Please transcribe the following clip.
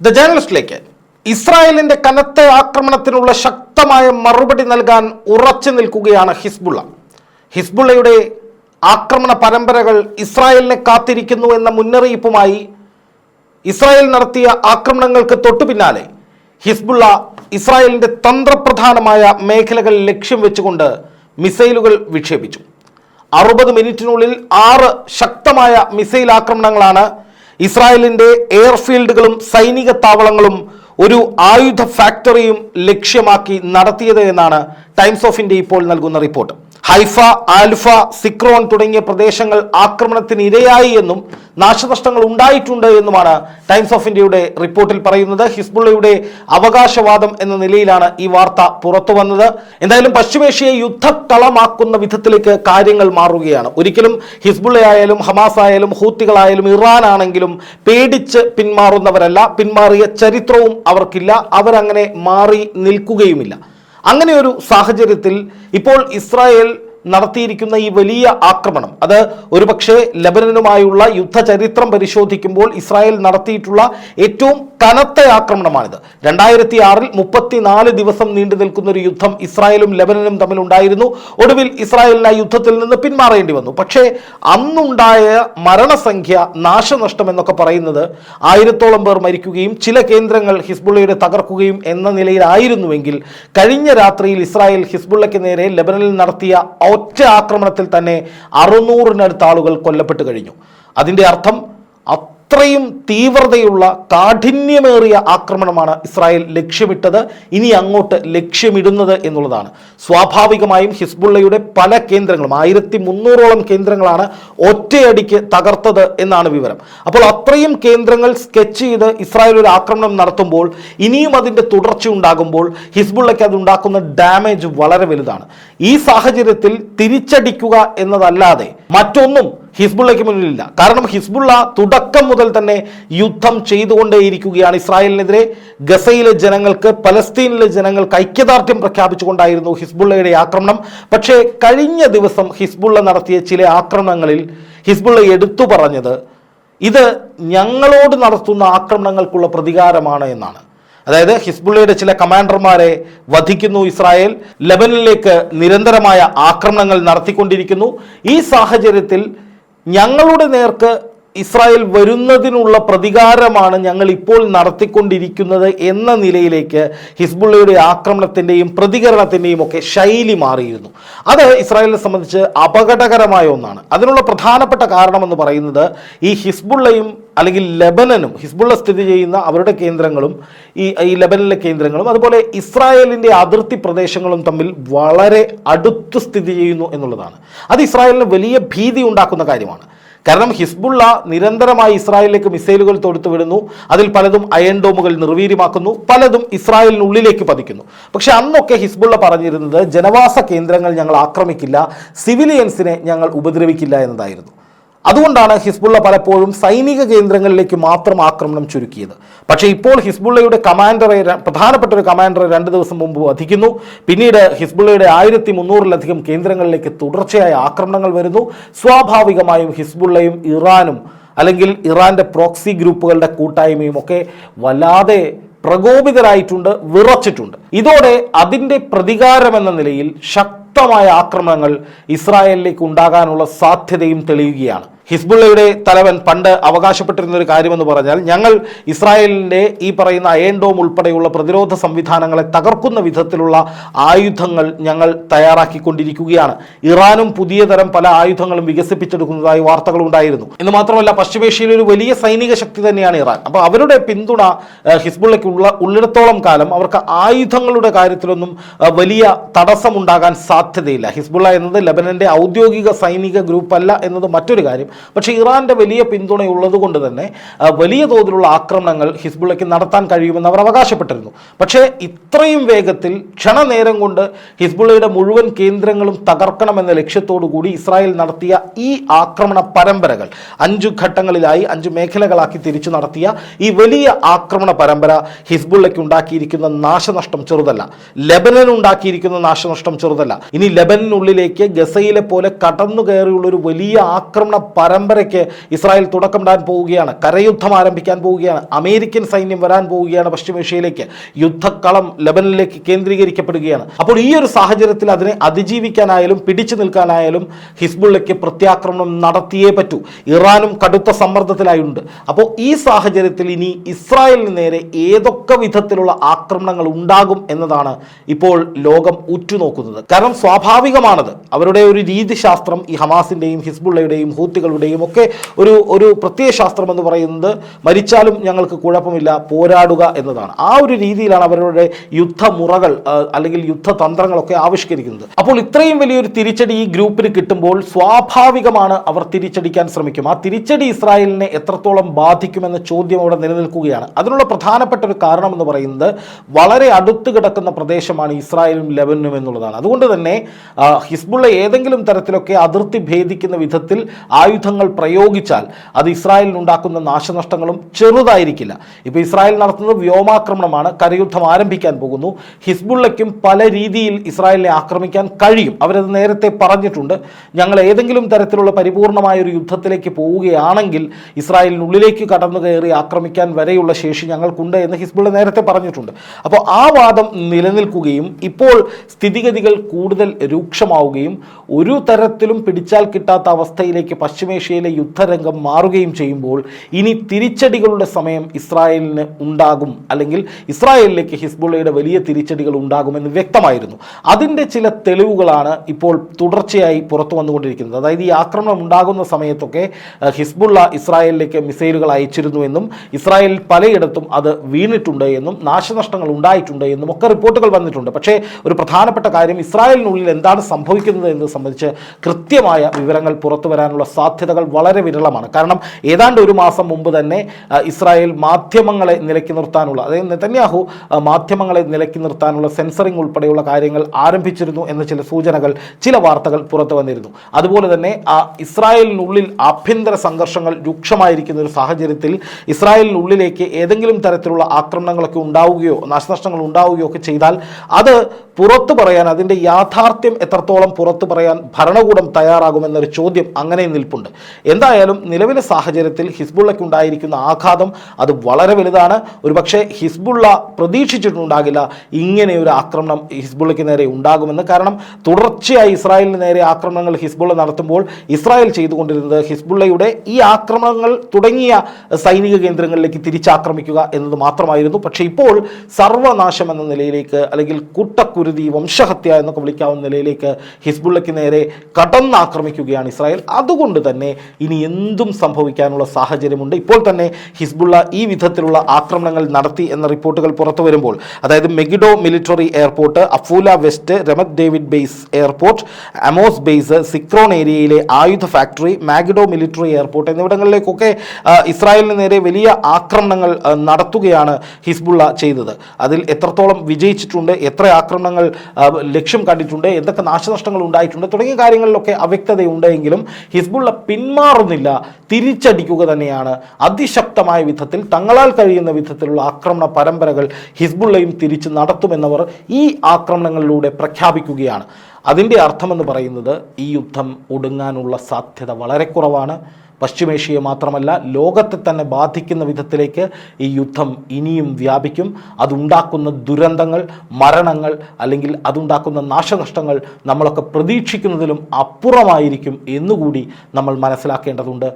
The ജേർണലിസ്റ്റിലേക്ക് ഇസ്രായേലിന്റെ കനത്ത ആക്രമണത്തിനുള്ള ശക്തമായ മറുപടി നൽകാൻ ഉറച്ചു നിൽക്കുകയാണ് ഹിസ്ബുള്ള. ഹിസ്ബുള്ളയുടെ ആക്രമണ പരമ്പരകൾ ഇസ്രായേലിനെ കാത്തിരിക്കുന്നു എന്ന മുന്നറിയിപ്പുമായി ഇസ്രായേൽ നടത്തിയ ആക്രമണങ്ങൾക്ക് തൊട്ടു പിന്നാലെ ഹിസ്ബുള്ള ഇസ്രായേലിന്റെ തന്ത്രപ്രധാനമായ മേഖലകൾ ലക്ഷ്യം വെച്ചുകൊണ്ട് മിസൈലുകൾ വിക്ഷേപിച്ചു. അറുപത് മിനിറ്റിനുള്ളിൽ ആറ് ശക്തമായ മിസൈൽ ആക്രമണങ്ങളാണ് ഇസ്രായേലിന്റെ എയർഫീൽഡുകളും സൈനിക താവളങ്ങളും ഒരു ആയുധ ഫാക്ടറിയും ലക്ഷ്യമാക്കി നടത്തിയത് എന്നാണ് ടൈംസ് ഓഫ് ഇന്ത്യ ഇപ്പോൾ നൽകുന്ന റിപ്പോർട്ട്. ഹൈഫ ആൽഫ സിക്രോൺ തുടങ്ങിയ പ്രദേശങ്ങൾ ആക്രമണത്തിന് ഇരയായി എന്നും നാശനഷ്ടങ്ങൾ ഉണ്ടായിട്ടുണ്ട് എന്നുമാണ് ടൈംസ് ഓഫ് ഇന്ത്യയുടെ റിപ്പോർട്ടിൽ പറയുന്നത്. ഹിസ്ബുള്ളയുടെ അവകാശവാദം എന്ന നിലയിലാണ് ഈ വാർത്ത പുറത്തു വന്നത്. എന്തായാലും പശ്ചിമേഷ്യയെ യുദ്ധക്കളമാക്കുന്ന വിധത്തിലേക്ക് കാര്യങ്ങൾ മാറുകയാണ്. ഒരിക്കലും ഹിസ്ബുള്ളയായാലും ഹമാസ് ആയാലും ഹൂത്തികളായാലും ഇറാൻ ആണെങ്കിലും പേടിച്ച് പിന്മാറുന്നവരല്ല. പിന്മാറിയ ചരിത്രവും അവർക്കില്ല. അവരങ്ങനെ മാറി നിൽക്കുകയുമില്ല. അങ്ങനെ ഒരു സാഹചര്യത്തിൽ ഇപ്പോൾ ഇസ്രായേൽ നടത്തിയിരിക്കുന്ന ഈ വലിയ ആക്രമണം. അത് ഒരുപക്ഷെ ലബനനുമായുള്ള യുദ്ധചരിത്രം പരിശോധിക്കുമ്പോൾ ഇസ്രായേൽ നടത്തിയിട്ടുള്ള ഏറ്റവും കനത്ത ആക്രമണമാണിത്. രണ്ടായിരത്തി ആറിൽ മുപ്പത്തിനാല് ദിവസം നീണ്ടു നിൽക്കുന്ന ഒരു യുദ്ധം ഇസ്രായേലും ലബനനും തമ്മിലുണ്ടായിരുന്നു ഒടുവിൽ ഇസ്രായേലിന് ആ യുദ്ധത്തിൽ നിന്ന് പിന്മാറേണ്ടി വന്നു. പക്ഷേ അന്നുണ്ടായ മരണസംഖ്യ നാശനഷ്ടം എന്നൊക്കെ പറയുന്നത് ആയിരത്തോളം പേർ മരിക്കുകയും ചില കേന്ദ്രങ്ങൾ ഹിസ്ബുള്ളയുടെ തകർക്കുകയും എന്ന നിലയിലായിരുന്നുവെങ്കിൽ കഴിഞ്ഞ രാത്രിയിൽ ഇസ്രായേൽ ഹിസ്ബുള്ളയ്ക്ക് നേരെ ലബനനിൽ നടത്തിയ ഒറ്റ ആക്രമണത്തിൽ തന്നെ അറുന്നൂറിനടുത്ത് ആളുകൾ കൊല്ലപ്പെട്ട് കഴിഞ്ഞു. അതിന്റെ അർത്ഥം അത്രയും തീവ്രതയുള്ള കാഠിന്യമേറിയ ആക്രമണമാണ് ഇസ്രായേൽ ലക്ഷ്യമിട്ടത്. ഇനി അങ്ങോട്ട് ലക്ഷ്യമിടുന്നത് എന്നുള്ളതാണ്. സ്വാഭാവികമായും ഹിസ്ബുള്ളയുടെ പല കേന്ദ്രങ്ങളും ആയിരത്തി മുന്നൂറോളം കേന്ദ്രങ്ങളാണ് ഒറ്റയടിക്ക് തകർത്തത് എന്നാണ് വിവരം. അപ്പോൾ അത്രയും കേന്ദ്രങ്ങൾ സ്കെച്ച് ചെയ്ത് ഇസ്രായേൽ ഒരു ആക്രമണം നടത്തുമ്പോൾ ഇനിയും അതിന്റെ തുടർച്ച ഉണ്ടാകുമ്പോൾ ഹിസ്ബുള്ളയ്ക്ക് അത് ഉണ്ടാക്കുന്ന ഡാമേജ് വളരെ വലുതാണ്. ഈ സാഹചര്യത്തിൽ തിരിച്ചടിക്കുക എന്നതല്ലാതെ മറ്റൊന്നും ഹിസ്ബുള്ളയ്ക്ക് മുന്നിലില്ല. കാരണം ഹിസ്ബുള്ള തുടക്കം മുതൽ തന്നെ യുദ്ധം ചെയ്തുകൊണ്ടേയിരിക്കുകയാണ് ഇസ്രായേലിനെതിരെ ഗസയിലെ ജനങ്ങൾക്ക് പലസ്തീനിലെ ജനങ്ങൾക്ക് ഐക്യദാർഢ്യം പ്രഖ്യാപിച്ചുകൊണ്ടായിരുന്നു ഹിസ്ബുള്ളയുടെ ആക്രമണം. പക്ഷേ കഴിഞ്ഞ ദിവസം ഹിസ്ബുള്ള നടത്തിയ ചില ആക്രമണങ്ങളിൽ ഹിസ്ബുള്ള എടുത്തു പറഞ്ഞത് ഇത് ഞങ്ങളോട് നടത്തുന്ന ആക്രമണങ്ങൾക്കുള്ള പ്രതികാരമാണ് എന്നാണ്. അതായത് ഹിസ്ബുള്ളയുടെ ചില കമാൻഡർമാരെ വധിക്കുന്നു ഇസ്രായേൽ ലബനിലേക്ക് നിരന്തരമായ ആക്രമണങ്ങൾ നടത്തിക്കൊണ്ടിരിക്കുന്നു. ഈ സാഹചര്യത്തിൽ ഞങ്ങളുടെ നേർക്ക് ഇസ്രായേൽ വരുന്നതിനുള്ള പ്രതികാരമാണ് ഞങ്ങൾ ഇപ്പോൾ നടത്തിക്കൊണ്ടിരിക്കുന്നത് എന്ന നിലയിലേക്ക് ഹിസ്ബുള്ളയുടെ ആക്രമണത്തിന്റെയും പ്രതികരണത്തിന്റെയും ഒക്കെ ശൈലി മാറിയിരുന്നു. അത് ഇസ്രായേലിനെ സംബന്ധിച്ച് അപകടകരമായ ഒന്നാണ്. അതിനുള്ള പ്രധാനപ്പെട്ട കാരണമെന്ന് പറയുന്നത് ഈ ഹിസ്ബുള്ളയും അല്ലെങ്കിൽ ലെബനനും ഹിസ്ബുള്ള സ്ഥിതി ചെയ്യുന്ന അവരുടെ കേന്ദ്രങ്ങളും ഈ ഈ ലബനിലെ കേന്ദ്രങ്ങളും അതുപോലെ ഇസ്രായേലിന്റെ അതിർത്തി പ്രദേശങ്ങളും തമ്മിൽ വളരെ അടുത്ത് സ്ഥിതി ചെയ്യുന്നു എന്നുള്ളതാണ്. അത് ഇസ്രായേലിന് വലിയ ഭീതി ഉണ്ടാക്കുന്ന കാര്യമാണ്. കാരണം ഹിസ്ബുള്ള നിരന്തരമായി ഇസ്രായേലിലേക്ക് മിസൈലുകൾ തൊടുത്തു വിടുന്നു. അതിൽ പലതും അയൺ ഡോമുകൾ നിർവീര്യമാക്കുന്നു. പലതും ഇസ്രായേലിനുള്ളിലേക്ക് പതിക്കുന്നു. പക്ഷെ അന്നൊക്കെ ഹിസ്ബുള്ള പറഞ്ഞിരുന്നത് ജനവാസ കേന്ദ്രങ്ങൾ ഞങ്ങൾ ആക്രമിക്കില്ല സിവിലിയൻസിനെ ഞങ്ങൾ ഉപദ്രവിക്കില്ല എന്നതായിരുന്നു. അതുകൊണ്ടാണ് ഹിസ്ബുള്ള പലപ്പോഴും സൈനിക കേന്ദ്രങ്ങളിലേക്ക് മാത്രം ആക്രമണം ചുരുക്കിയത്. പക്ഷേ ഇപ്പോൾ ഹിസ്ബുള്ളയുടെ കമാൻഡറെ പ്രധാനപ്പെട്ട ഒരു കമാൻഡറെ രണ്ട് ദിവസം മുമ്പ് വധിക്കുന്നു. പിന്നീട് ഹിസ്ബുള്ളയുടെ ആയിരത്തി മുന്നൂറിലധികം കേന്ദ്രങ്ങളിലേക്ക് തുടർച്ചയായ ആക്രമണങ്ങൾ വരുന്നു. സ്വാഭാവികമായും ഹിസ്ബുള്ളയും ഇറാനും അല്ലെങ്കിൽ ഇറാന്റെ പ്രോക്സി ഗ്രൂപ്പുകളുടെ കൂട്ടായ്മയും ഒക്കെ വല്ലാതെ പ്രകോപിതരായിട്ടുണ്ട് വിറച്ചിട്ടുണ്ട്. ഇതോടെ അതിന്റെ പ്രതികാരമെന്ന നിലയിൽ ശക്തമായ ആക്രമണങ്ങൾ ഇസ്രായേലിലേക്ക് ഉണ്ടാകാനുള്ള സാധ്യതയും തെളിയുകയാണ്. ഹിസ്ബുള്ളയുടെ തലവൻ പണ്ട് അവകാശപ്പെട്ടിരുന്ന ഒരു കാര്യമെന്ന് പറഞ്ഞാൽ ഞങ്ങൾ ഇസ്രായേലിന്റെ ഈ പറയുന്ന അയൻഡോം ഉൾപ്പെടെയുള്ള പ്രതിരോധ സംവിധാനങ്ങളെ തകർക്കുന്ന വിധത്തിലുള്ള ആയുധങ്ങൾ ഞങ്ങൾ തയ്യാറാക്കിക്കൊണ്ടിരിക്കുകയാണ്. ഇറാനും പുതിയ തരം പല ആയുധങ്ങളും വികസിപ്പിച്ചെടുക്കുന്നതായി വാർത്തകളുണ്ടായിരുന്നു എന്ന് മാത്രമല്ല പശ്ചിമേഷ്യയിൽ ഒരു വലിയ സൈനിക ശക്തി തന്നെയാണ് ഇറാൻ. അപ്പോൾ അവരുടെ പിന്തുണ ഹിസ്ബുള്ളയ്ക്ക് ഉള്ള ഉള്ളിടത്തോളം കാലം അവർക്ക് ആയുധങ്ങളുടെ കാര്യത്തിലൊന്നും വലിയ തടസ്സമുണ്ടാകാൻ സാധ്യതയില്ല. ഹിസ്ബുള്ള എന്നത് ലബനന്റെ ഔദ്യോഗിക സൈനിക ഗ്രൂപ്പല്ല എന്നത് മറ്റൊരു കാര്യം. പക്ഷേ ഇറാന്റെ വലിയ പിന്തുണയുള്ളത് കൊണ്ട് തന്നെ വലിയ തോതിലുള്ള ആക്രമണങ്ങൾ ഹിസ്ബുള്ളയ്ക്ക് നടത്താൻ കഴിയുമെന്ന് അവർ അവകാശപ്പെട്ടിരുന്നു. പക്ഷേ ഇത്രയും വേഗത്തിൽ ക്ഷണനേരം കൊണ്ട് ഹിസ്ബുള്ളയുടെ മുഴുവൻ കേന്ദ്രങ്ങളും തകർക്കണമെന്ന ലക്ഷ്യത്തോടു കൂടി ഇസ്രായേൽ നടത്തിയ ഈ ആക്രമണ പരമ്പരകൾ അഞ്ചു ഘട്ടങ്ങളിലായി അഞ്ച് മേഖലകളാക്കി തിരിച്ചു നടത്തിയ ഈ വലിയ ആക്രമണ പരമ്പര ഹിസ്ബുള്ളയ്ക്ക് ഉണ്ടാക്കിയിരിക്കുന്ന നാശനഷ്ടം ചെറുതല്ല. ലെബനൻ ഉണ്ടാക്കിയിരിക്കുന്ന നാശനഷ്ടം ചെറുതല്ല. ഇനി ലെബനിനുള്ളിലേക്ക് ഗസയിലെ പോലെ കടന്നു കയറിയുള്ള ഒരു വലിയ ആക്രമണ പരമ്പരയ്ക്ക് ഇസ്രായേൽ തുടക്കം ഇടാൻ പോവുകയാണ്. കരയുദ്ധം ആരംഭിക്കാൻ പോവുകയാണ്. അമേരിക്കൻ സൈന്യം വരാൻ പോവുകയാണ് പശ്ചിമേഷ്യയിലേക്ക്. യുദ്ധക്കളം ലബനിലേക്ക് കേന്ദ്രീകരിക്കപ്പെടുകയാണ്. അപ്പോൾ ഈ ഒരു സാഹചര്യത്തിൽ അതിനെ അതിജീവിക്കാനായാലും പിടിച്ചു നിൽക്കാനായാലും ഹിസ്ബുള്ളയ്ക്ക് പ്രത്യാക്രമണം നടത്തിയേ പറ്റൂ. ഇറാനും കടുത്ത സമ്മർദ്ദത്തിലായുണ്ട്. അപ്പോൾ ഈ സാഹചര്യത്തിൽ ഇനി ഇസ്രായേലിന് നേരെ ഏതൊക്കെ വിധത്തിലുള്ള ആക്രമണങ്ങൾ ഉണ്ടാകും എന്നതാണ് ഇപ്പോൾ ലോകം ഉറ്റുനോക്കുന്നത്. കാരണം സ്വാഭാവികമാണത്. അവരുടെ ഒരു രീതിശാസ്ത്രം ഈ ഹമാസിന്റെയും ഹിസ്ബുള്ളയുടെയും ഹൂത്തികളുടെയും ഒക്കെ ഒരു ഒരു പ്രത്യയ ശാസ്ത്രം എന്ന് പറയുന്നത് മരിച്ചാലും ഞങ്ങൾക്ക് കുഴപ്പമില്ല പോരാടുക എന്നതാണ്. ആ ഒരു രീതിയിലാണ് അവരുടെ യുദ്ധമുറകൾ അല്ലെങ്കിൽ യുദ്ധതന്ത്രങ്ങളൊക്കെ ആവിഷ്കരിക്കുന്നത്. അപ്പോൾ ഇത്രയും വലിയൊരു തിരിച്ചടി ഈ ഗ്രൂപ്പിന് കിട്ടുമ്പോൾ സ്വാഭാവികമാണ് അവർ തിരിച്ചടിക്കാൻ ശ്രമിക്കും. ആ തിരിച്ചടി ഇസ്രായേലിനെ എത്രത്തോളം ബാധിക്കുമെന്ന ചോദ്യം അവിടെ നിലനിൽക്കുകയാണ്. അതിനുള്ള പ്രധാനപ്പെട്ട ഒരു കാരണം എന്ന് പറയുന്നത് വളരെ അടുത്ത് കിടക്കുന്ന പ്രദേശമാണ് ഇസ്രായേലും ലെബനും എന്നുള്ളതാണ്. അതുകൊണ്ട് തന്നെ ഹിസ്ബുള്ള ഏതെങ്കിലും തരത്തിലൊക്കെ അതിർത്തി ഭേദിക്കുന്ന വിധത്തിൽ ആയുധങ്ങൾ പ്രയോഗിച്ചാൽ അത് ഇസ്രായേലിനുണ്ടാക്കുന്ന നാശനഷ്ടങ്ങളും ചെറുതായിരിക്കില്ല. ഇപ്പോൾ ഇസ്രായേൽ നടത്തുന്നത് വ്യോമാക്രമണമാണ് കരയുദ്ധം ആരംഭിക്കാൻ പോകുന്നു. ഹിസ്ബുള്ളയ്ക്കും പല രീതിയിൽ ഇസ്രായേലിനെ ആക്രമിക്കാൻ കഴിയും. അവരത് നേരത്തെ പറഞ്ഞിട്ടുണ്ട്. ഞങ്ങൾ ഏതെങ്കിലും തരത്തിലുള്ള പരിപൂർണമായ ഒരു യുദ്ധത്തിലേക്ക് പോവുകയാണെങ്കിൽ ഇസ്രായേലിനുള്ളിലേക്ക് കടന്നു കയറി ആക്രമിക്കാൻ വരെയുള്ള ശേഷി ഞങ്ങൾക്കുണ്ട് എന്ന് ഹിസ്ബുള്ള നേരത്തെ പറഞ്ഞിട്ടുണ്ട്. അപ്പോൾ ആ വാദം നിലനിൽക്കുകയും ഇപ്പോൾ സ്ഥിതിഗതികൾ കൂടുതൽ രൂക്ഷമാവുകയും ഒരു തരത്തിലും പിടിച്ചാൽ കിട്ടാത്ത അവസ്ഥയിലേക്ക് പശ്ചിമേഷ്യയിലെ യുദ്ധരംഗം മാറുകയും ചെയ്യുമ്പോൾ ഇനി തിരിച്ചടികളുടെ സമയം ഇസ്രായേലിന് ഉണ്ടാകും. അല്ലെങ്കിൽ ഇസ്രായേലിലേക്ക് ഹിസ്ബുള്ളയുടെ വലിയ തിരിച്ചടികൾ ഉണ്ടാകുമെന്ന് വ്യക്തമായിരുന്നു. അതിന്റെ ചില തെളിവുകളാണ് ഇപ്പോൾ തുടർച്ചയായി പുറത്തു വന്നുകൊണ്ടിരിക്കുന്നത്. അതായത് ഈ ആക്രമണം ഉണ്ടാകുന്ന സമയത്തൊക്കെ ഹിസ്ബുള്ള ഇസ്രായേലിലേക്ക് മിസൈലുകൾ അയച്ചിരുന്നു എന്നും ഇസ്രായേൽ പലയിടത്തും അത് വീണിട്ടുണ്ട് എന്നും നാശനഷ്ടങ്ങൾ ഉണ്ടായിട്ടുണ്ട് എന്നും ഒക്കെ റിപ്പോർട്ടുകൾ വന്നിട്ടുണ്ട്. പക്ഷേ ഒരു പ്രധാനപ്പെട്ട കാര്യം ഇസ്രായേലിനുള്ളിൽ എന്താണ് സംഭവിക്കുന്നത് എന്ന് സംബന്ധിച്ച് കൃത്യമായ വിവരങ്ങൾ പുറത്തു വരാനുള്ള സാധ്യതകൾ വളരെ വിരളമാണ്. കാരണം ഏതാണ്ട് ഒരു മാസം മുമ്പ് തന്നെ ഇസ്രായേൽ മാധ്യമങ്ങളെ നിലയ്ക്ക് നിർത്താനുള്ള അതായത് നെതന്യാഹു മാധ്യമങ്ങളെ നിലയ്ക്ക് നിർത്താനുള്ള സെൻസറിംഗ് ഉൾപ്പെടെയുള്ള കാര്യങ്ങൾ ആരംഭിച്ചിരുന്നു എന്ന ചില സൂചനകൾ ചില വാർത്തകൾ പുറത്തു വന്നിരുന്നു. അതുപോലെ തന്നെ ആ ഇസ്രായേലിനുള്ളിൽ ആഭ്യന്തര സംഘർഷങ്ങൾ രൂക്ഷമായിരിക്കുന്ന ഒരു സാഹചര്യത്തിൽ ഇസ്രായേലിനുള്ളിലേക്ക് ഏതെങ്കിലും തരത്തിലുള്ള ആക്രമണങ്ങളൊക്കെ ഉണ്ടാവുകയോ നാശനഷ്ടങ്ങൾ ഉണ്ടാവുകയോ ഒക്കെ ചെയ്താൽ അത് പുറത്തു പറയാൻ അതിന്റെ യാഥാർത്ഥ്യം എത്രത്തോളം പുറത്തു പറയാൻ ഭരണകൂടം തയ്യാറാകുമെന്നൊരു ചോദ്യം അങ്ങനെ നിൽപ്പുണ്ട്. എന്തായാലും നിലവിലെ സാഹചര്യത്തിൽ ഹിസ്ബുള്ളയ്ക്ക് ഉണ്ടായിരിക്കുന്ന ആഘാതം അത് വളരെ വലുതാണ്. ഒരുപക്ഷെ ഹിസ്ബുള്ള പ്രതീക്ഷിച്ചിട്ടുണ്ടാകില്ല ഇങ്ങനെ ഒരു ആക്രമണം ഹിസ്ബുള്ളയ്ക്ക് നേരെ ഉണ്ടാകുമെന്ന്. കാരണം തുടർച്ചയായി ഇസ്രായേലിന് നേരെ ആക്രമണങ്ങൾ ഹിസ്ബുള്ള നടത്തുമ്പോൾ ഇസ്രായേൽ ചെയ്തുകൊണ്ടിരുന്നത് ഹിസ്ബുള്ളയുടെ ഈ ആക്രമണങ്ങൾ തുടങ്ങിയ സൈനിക കേന്ദ്രങ്ങളിലേക്ക് തിരിച്ചാക്രമിക്കുക എന്നത് മാത്രമായിരുന്നു. പക്ഷേ ഇപ്പോൾ സർവനാശം എന്ന നിലയിലേക്ക് അല്ലെങ്കിൽ കൂട്ടക്കുരുതി വംശഹത്യ എന്നൊക്കെ വിളിക്കാവുന്ന നിലയിലേക്ക് ഹിസ്ബുള്ളയ്ക്ക് നേരെ കടന്നാക്രമിക്കുകയാണ് ഇസ്രായേൽ. അതുകൊണ്ട് തന്നെ ഇനി എന്തും സംഭവിക്കാനുള്ള സാഹചര്യമുണ്ട്. ഇപ്പോൾ തന്നെ ഹിസ്ബുള്ള ഈ വിധത്തിലുള്ള ആക്രമണങ്ങൾ നടത്തി എന്ന റിപ്പോർട്ടുകൾ പുറത്തു വരുമ്പോൾ അതായത് Megiddo military airport Afula west Ramat David base airport Amos base Zikhron ഏരിയയിലെ ആയുധ ഫാക്ടറി മാഗിഡോ മിലിറ്ററി എയർപോർട്ട് എന്നിവിടങ്ങളിലേക്കൊക്കെ ഇസ്രായേലിന് നേരെ വലിയ ആക്രമണങ്ങൾ നടത്തുകയാണ് ഹിസ്ബുള്ള ചെയ്തത്. അതിൽ എത്രത്തോളം വിജയിച്ചിട്ടുണ്ട് എത്ര ആക്രമണങ്ങൾ ആ, ലക്ഷ്യം കണ്ടിട്ടുണ്ട് എന്തൊക്കെ നാശനഷ്ടങ്ങൾ ഉണ്ടായിട്ടുണ്ട് തുടങ്ങിയ കാര്യങ്ങളിലൊക്കെ അവ്യക്തതയുണ്ടെങ്കിലും ഹിസ്ബുള്ള പിന്മാറുന്നില്ല തിരിച്ചടിക്കുക തന്നെയാണ്. അതിശക്തമായ വിധത്തിൽ തങ്ങളാൽ കഴിയുന്ന വിധത്തിലുള്ള ആക്രമണ പരമ്പരകൾ ഹിസ്ബുള്ളയും തിരിച്ച് നടത്തുമെന്നവർ ഈ ആക്രമണങ്ങളിലൂടെ പ്രഖ്യാപിക്കുകയാണ്. അതിന്റെ അർത്ഥമെന്ന് പറയുന്നത് ഈ യുദ്ധം ഒടുങ്ങാനുള്ള സാധ്യത വളരെ കുറവാണ്. പശ്ചിമേഷ്യയെ മാത്രമല്ല ലോകത്തെ തന്നെ ബാധിക്കുന്ന വിധത്തിലേക്ക് ഈ യുദ്ധം ഇനിയും വ്യാപിക്കും. അതുണ്ടാക്കുന്ന ദുരന്തങ്ങൾ മരണങ്ങൾ അല്ലെങ്കിൽ അതുണ്ടാക്കുന്ന നാശനഷ്ടങ്ങൾ നമ്മളൊക്കെ പ്രതീക്ഷിക്കുന്നതിലും അപ്പുറമായിരിക്കും എന്നുകൂടി നമ്മൾ മനസ്സിലാക്കേണ്ടതുണ്ട്.